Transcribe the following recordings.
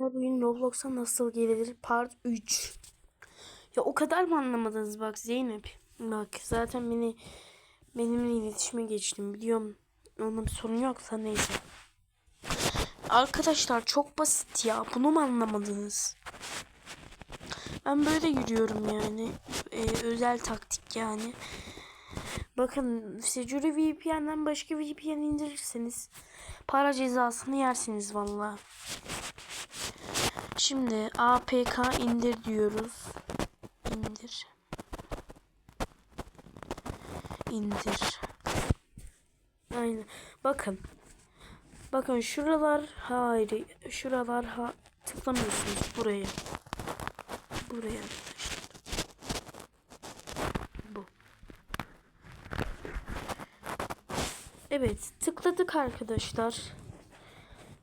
Arkadaşlar bugün Roblox'a nasıl gelir part 3. Ya o kadar mı anlamadınız bak Zeynep? Bak zaten beni benimle iletişime geçtim biliyorum. Onun bir sorun yoksa neyse. Arkadaşlar çok basit ya. Bunu mu anlamadınız? Ben böyle yürüyorum yani. Ee, özel taktik yani. Bakın Secure VPN'den başka VPN indirirseniz para cezasını yersiniz vallahi. Şimdi APK indir diyoruz. İndir. İndir. Aynen. Bakın. Bakın şuralar hayır. Şuralar ha tıklamıyorsunuz buraya. Buraya. Bu. Evet tıkladık arkadaşlar.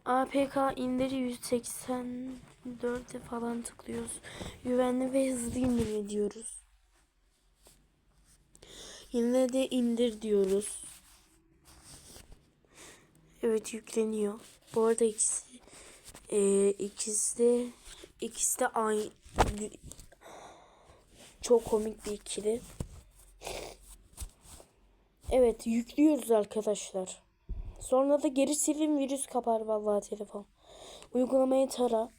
APK indiri 184'e falan tıklıyoruz. Güvenli ve hızlı indirme diyoruz. Yine de indir diyoruz. Evet yükleniyor. Bu arada ikisi e, ikisi de ikisi de aynı çok komik bir ikili. Evet yüklüyoruz arkadaşlar. Sonra da geri silin virüs kapar vallahi telefon. Uygulamayı tara.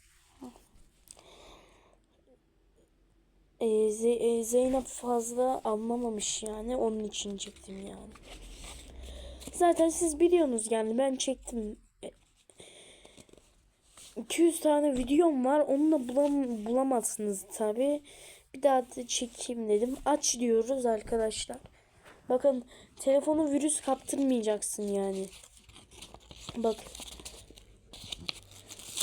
Ee, Ze- e, Zeynep fazla anlamamış yani onun için çektim yani. Zaten siz biliyorsunuz yani ben çektim. E, 200 tane videom var onu da bulam bulamazsınız tabi. Bir daha da çekeyim dedim. Aç diyoruz arkadaşlar. Bakın telefonu virüs kaptırmayacaksın yani. Bak.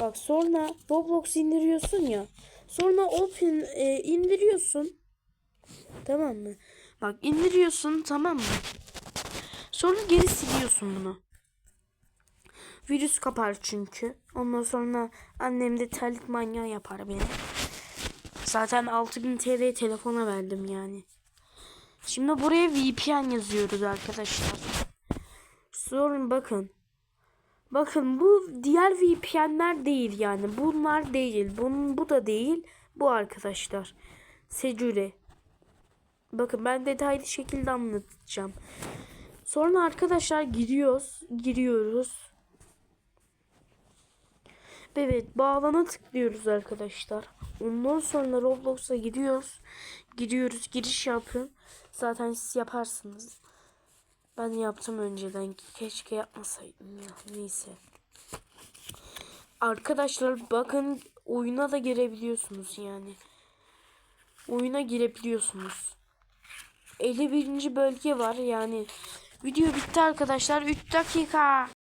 Bak sonra Roblox indiriyorsun ya. Sonra Open e, indiriyorsun. Tamam mı? Bak indiriyorsun tamam mı? Sonra geri siliyorsun bunu. Virüs kapar çünkü. Ondan sonra annem de terlik manyağı yapar beni. Zaten 6000 TL telefona verdim yani. Şimdi buraya VPN yazıyoruz arkadaşlar. Sorun bakın. Bakın bu diğer VPN'ler değil yani. Bunlar değil. Bunun bu da değil. Bu arkadaşlar. Secure. Bakın ben detaylı şekilde anlatacağım. Sonra arkadaşlar giriyoruz. Giriyoruz. Evet bağlana tıklıyoruz arkadaşlar. Ondan sonra Roblox'a gidiyoruz. Giriyoruz. Giriş yapın. Zaten siz yaparsınız. Ben yaptım önceden. Keşke yapmasaydım ya. Neyse. Arkadaşlar bakın oyuna da girebiliyorsunuz yani. Oyuna girebiliyorsunuz. 51. bölge var yani. Video bitti arkadaşlar. 3 dakika.